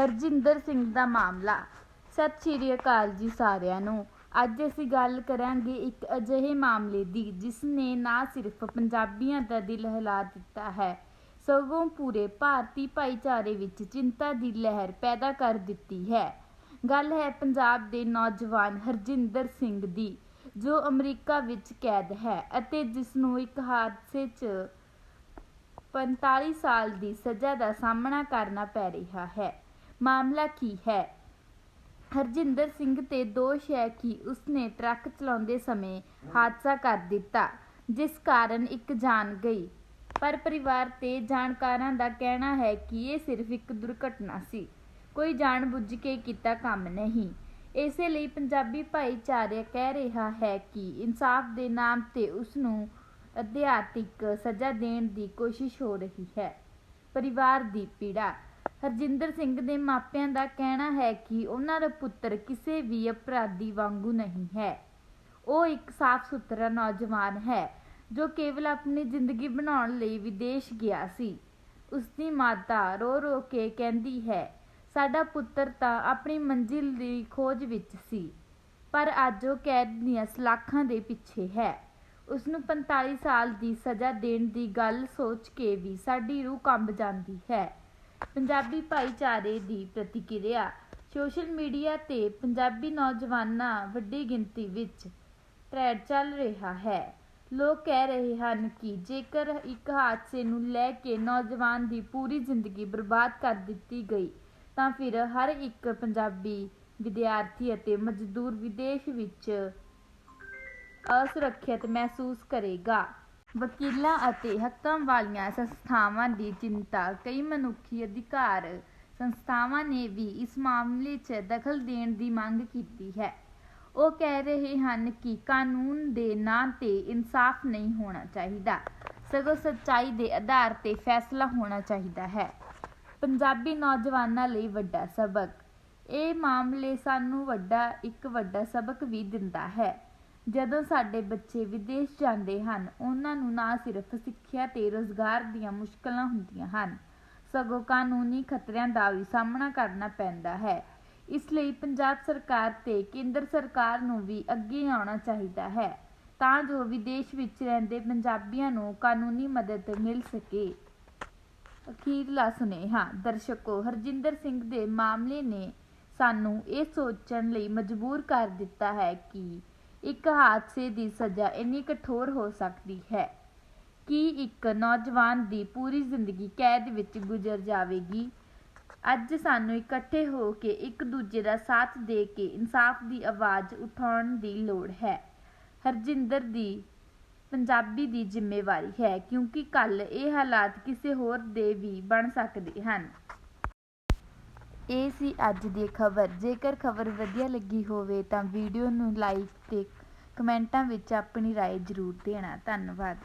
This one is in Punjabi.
ਹਰਜਿੰਦਰ ਸਿੰਘ ਦਾ ਮਾਮਲਾ। ਸਤਿ ਸ਼੍ਰੀ ਅਕਾਲ ਜੀ ਸਾਰਿਆਂ ਨੂੰ। ਅੱਜ ਅਸੀਂ ਗੱਲ ਕਰਾਂਗੇ ਇੱਕ ਅਜਿਹੇ ਮਾਮਲੇ ਦੀ ਜਿਸ ਨੇ ਨਾ ਸਿਰਫ ਪੰਜਾਬੀਆਂ ਦਾ ਦਿਲ ਹਿਲਾ ਦਿੱਤਾ ਹੈ, ਸਗੋਂ ਪੂਰੇ ਭਾਰਤੀ ਭਾਈਚਾਰੇ ਵਿੱਚ ਚਿੰਤਾ ਦੀ ਲਹਿਰ ਪੈਦਾ ਕਰ ਦਿੱਤੀ ਹੈ। ਗੱਲ ਹੈ ਪੰਜਾਬ ਦੇ ਨੌਜਵਾਨ ਹਰਜਿੰਦਰ ਸਿੰਘ ਦੀ, ਜੋ ਅਮਰੀਕਾ ਵਿੱਚ ਕੈਦ ਹੈ ਅਤੇ ਜਿਸ ਨੂੰ ਇੱਕ ਹਾਦਸੇ 'ਚ 45 ਸਾਲ ਦੀ ਸਜ਼ਾ ਦਾ ਸਾਹਮਣਾ ਕਰਨਾ ਪੈ ਰਿਹਾ ਹੈ। ਮਾਮਲਾ ਕੀ ਹੈ? ਹਰਜਿੰਦਰ ਸਿੰਘ ਤੇ ਦੋਸ਼ ਹੈ ਕਿ ਉਸਨੇ ਟਰੱਕ ਚਲਾਉਂਦੇ ਸਮੇਂ ਹਾਦਸਾ ਕਰ ਦਿੱਤਾ, ਜਿਸ ਕਾਰਨ ਇੱਕ ਜਾਨ ਗਈ। ਪਰ ਪਰਿਵਾਰ ਤੇ ਜਾਣਕਾਰਾਂ ਦਾ ਕਹਿਣਾ ਹੈ ਕਿ ਇਹ ਸਿਰਫ ਇੱਕ ਦੁਰਘਟਨਾ ਸੀ। ਕੋਈ ਜਾਣਬੁੱਝ ਕੇ ਕੀਤਾ ਕੰਮ ਨਹੀਂ। ਇਸੇ ਲਈ ਪੰਜਾਬੀ ਭਾਈਚਾਰਾ ਕਹਿ ਰਿਹਾ ਹੈ ਕਿ ਇਨਸਾਫ ਦੇ ਨਾਮ ਤੇ ਉਸ ਨੂੰ ਅਧਿਆਤਿਕ ਸਜ਼ਾ ਦੇਣ ਦੀ ਕੋਸ਼ਿਸ਼ ਹੋ ਰਹੀ ਹੈ। ਪਰਿਵਾਰ ਦੀ ਪੀੜਾ ਹਰਜਿੰਦਰ ਸਿੰਘ ਦੇ ਮਾਪਿਆਂ ਦਾ ਕਹਿਣਾ ਹੈ ਕਿ ਉਹਨਾਂ ਦਾ ਪੁੱਤਰ ਕਿਸੇ ਵੀ ਅਪਰਾਧੀ ਵਾਂਗੂ ਨਹੀਂ ਹੈ। ਉਹ ਇੱਕ ਸਾਫ਼ ਸੁਥਰਾ ਨੌਜਵਾਨ ਹੈ, ਜੋ ਕੇਵਲ ਆਪਣੀ ਜ਼ਿੰਦਗੀ ਬਣਾਉਣ ਲਈ ਵਿਦੇਸ਼ ਗਿਆ ਸੀ। ਉਸ ਦੀ ਮਾਤਾ ਰੋ ਰੋ ਕੇ ਕਹਿੰਦੀ ਹੈ, ਸਾਡਾ ਪੁੱਤਰ ਤਾਂ ਆਪਣੀ ਮੰਜ਼ਿਲ ਦੀ ਖੋਜ ਵਿੱਚ ਸੀ, ਪਰ ਅੱਜ ਉਹ ਕੈਦ ਦੀਆਂ ਸਲਾਖਾਂ ਦੇ ਪਿੱਛੇ ਹੈ। ਉਸ ਨੂੰ 45 ਸਾਲ ਦੀ ਸਜ਼ਾ ਦੇਣ ਦੀ ਗੱਲ ਸੋਚ ਕੇ ਵੀ ਸਾਡੀ ਰੂਹ ਕੰਬ ਜਾਂਦੀ ਹੈ। ਪੰਜਾਬੀ ਭਾਈਚਾਰੇ ਦੀ ਪ੍ਰਤੀਕਿਰਿਆ, ਸੋਸ਼ਲ ਮੀਡੀਆ ਤੇ ਪੰਜਾਬੀ ਨੌਜਵਾਨਾਂ ਵੱਡੀ ਗਿਣਤੀ ਵਿੱਚ ਟ੍ਰੈਡ ਚੱਲ ਰਿਹਾ ਹੈ। ਲੋਕ ਕਹਿ ਰਹੇ ਹਨ ਕਿ ਜੇਕਰ ਇੱਕ ਹਾਦਸੇ ਨੂੰ ਲੈ ਕੇ ਨੌਜਵਾਨ ਦੀ ਪੂਰੀ ਜ਼ਿੰਦਗੀ ਬਰਬਾਦ ਕਰ ਦਿੱਤੀ ਗਈ, ਤਾਂ ਫਿਰ ਹਰ ਇੱਕ ਪੰਜਾਬੀ ਵਿਦਿਆਰਥੀ ਅਤੇ ਮਜ਼ਦੂਰ ਵਿਦੇਸ਼ ਵਿੱਚ ਅਸੁਰੱਖਿਅਤ ਮਹਿਸੂਸ ਕਰੇਗਾ। ਵਕੀਲਾਂ ਅਤੇ ਹੱਕਾਂ ਵਾਲੀਆਂ ਸੰਸਥਾਵਾਂ ਦੀ ਚਿੰਤਾ, ਕਈ ਮਨੁੱਖੀ ਅਧਿਕਾਰ ਸੰਸਥਾਵਾਂ ਨੇ ਵੀ ਇਸ ਮਾਮਲੇ 'ਚ ਦਖਲ ਦੇਣ ਦੀ ਮੰਗ ਕੀਤੀ ਹੈ। ਉਹ ਕਹਿ ਰਹੇ ਹਨ ਕਿ ਕਾਨੂੰਨ ਦੇ ਨਾਂ ਤੇ ਇਨਸਾਫ ਨਹੀਂ ਹੋਣਾ ਚਾਹੀਦਾ। ਸਗੋਂ ਸੱਚਾਈ ਦੇ ਆਧਾਰ ਤੇ ਫੈਸਲਾ ਹੋਣਾ ਚਾਹੀਦਾ ਹੈ। ਪੰਜਾਬੀ ਨੌਜਵਾਨਾਂ ਲਈ ਵੱਡਾ ਸਬਕ। ਇਹ ਮਾਮਲੇ ਸਾਨੂੰ ਵੱਡਾ, ਇੱਕ ਵੱਡਾ ਸਬਕ ਵੀ ਦਿੰਦਾ ਹੈ। ਜਦੋਂ ਸਾਡੇ ਬੱਚੇ ਵਿਦੇਸ਼ ਜਾਂਦੇ ਹਨ, ਉਹਨਾਂ ਨੂੰ ਨਾ ਸਿਰਫ ਸਿੱਖਿਆ ਤੇ ਰੋਜ਼ਗਾਰ ਦੀਆਂ ਮੁਸ਼ਕਲਾਂ ਹੁੰਦੀਆਂ ਹਨ, ਸਗੋਂ ਕਾਨੂੰਨੀ ਖਤਰਿਆਂ ਦਾ ਵੀ ਸਾਹਮਣਾ ਕਰਨਾ ਪੈਂਦਾ ਹੈ। ਇਸ ਲਈ ਪੰਜਾਬ ਸਰਕਾਰ ਤੇ ਕੇਂਦਰ ਸਰਕਾਰ ਨੂੰ ਵੀ ਅੱਗੇ ਆਉਣਾ ਚਾਹੀਦਾ ਹੈ, ਤਾਂ ਜੋ ਵਿਦੇਸ਼ ਵਿੱਚ ਰਹਿੰਦੇ ਪੰਜਾਬੀਆਂ ਨੂੰ ਕਾਨੂੰਨੀ ਮਦਦ ਮਿਲ ਸਕੇ। ਅਖੀਰਲਾ ਸੁਨੇਹਾ, ਦਰਸ਼ਕੋ, ਹਰਜਿੰਦਰ ਸਿੰਘ ਦੇ ਮਾਮਲੇ ਨੇ ਸਾਨੂੰ ਇਹ ਸੋਚਣ ਲਈ ਮਜਬੂਰ ਕਰ ਦਿੱਤਾ ਹੈ ਕਿ ਇੱਕ ਹਾਦਸੇ ਦੀ ਸਜ਼ਾ ਇੰਨੀ ਕਠੋਰ ਹੋ ਸਕਦੀ ਹੈ ਕਿ ਇੱਕ ਨੌਜਵਾਨ ਦੀ ਪੂਰੀ ਜ਼ਿੰਦਗੀ ਕੈਦ ਵਿੱਚ ਗੁਜ਼ਰ ਜਾਵੇਗੀ। ਅੱਜ ਸਾਨੂੰ ਇਕੱਠੇ ਹੋ ਕੇ ਇੱਕ ਦੂਜੇ ਦਾ ਸਾਥ ਦੇ ਕੇ ਇਨਸਾਫ ਦੀ ਆਵਾਜ਼ ਉਠਾਉਣ ਦੀ ਲੋੜ ਹੈ। ਹਰਜਿੰਦਰ ਦੀ ਪੰਜਾਬੀ ਦੀ ਜ਼ਿੰਮੇਵਾਰੀ ਹੈ ਕਿਉਂਕਿ ਕੱਲ ਇਹ ਹਾਲਾਤ ਕਿਸੇ ਹੋਰ ਦੇ ਵੀ ਬਣ ਸਕਦੇ ਹਨ। ਇਹ ਸੀ ਅੱਜ ਦੀ ਖਬਰ। ਜੇਕਰ ਖਬਰ ਵਧੀਆ ਲੱਗੀ ਹੋਵੇ ਤਾਂ ਵੀਡੀਓ ਨੂੰ ਲਾਈਕ ਅਤੇ ਕਮੈਂਟਾਂ ਵਿੱਚ ਆਪਣੀ ਰਾਏ ਜ਼ਰੂਰ ਦੇਣਾ। ਧੰਨਵਾਦ।